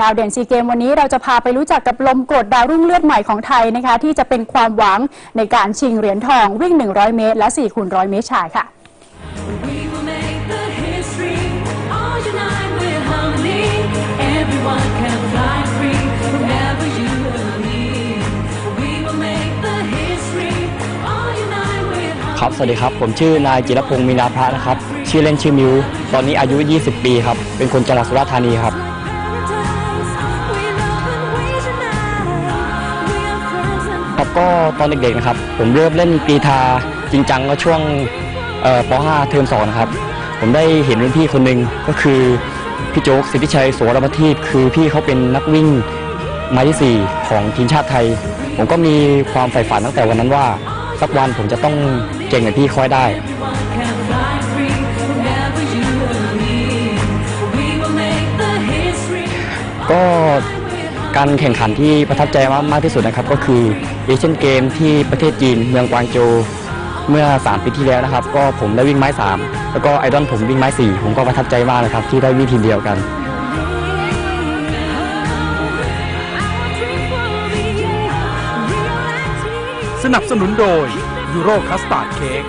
ดาวเด่นซีเกมวันนี้เราจะพาไปรู้จักกับลมกรดดาวรุ่งเลือดใหม่ของไทยนะคะ ที่จะเป็นความหวังในการชิงเหรียญทองวิ่ง 100 เมตร และ4คูณ100 เมตรชายค่ะครับสวัสดีครับ ผมชื่อนายจิรพงศ์มีนาพระนะครับ ชื่อเล่นชื่อมิว ตอนนี้อายุ 20 ปีครับ เป็นคนจังหวัดสุราษฎร์ธานีครับ ครับก็ตอนเด็กๆนะครับ ผมเริ่มเล่นกรีฑาจริงจังก็ช่วงป .5 เทอม2นะครับ ผมได้เห็นรุ่นพี่คนหนึ่งก็คือพี่โจ๊กสิทธิชัยโสรมทีพคือพี่เขาเป็นนักวิ่งไม้ที่ 4 ของทีมชาติไทย ผมก็มีความใฝ่ฝันตั้งแต่วันนั้นว่า สักวันผมจะต้องเก่งเหมือนพี่เขาให้ได้ก็ การแข่งขันที่ประทับใจมากมากที่สุดนะครับ ก็คือเอเชียนเกมที่ประเทศจีนเมืองกวางโจวเมื่อ 3 ปีที่แล้วนะครับ ก็ผมได้วิ่งไม้ 3 แล้วก็ไอดอลผมวิ่งไม้ 4 ผมก็ประทับใจมากเลยครับที่ได้วิ่งทีมเดียวกัน สนับสนุนโดยยูโรคัสตาร์ดเค้ก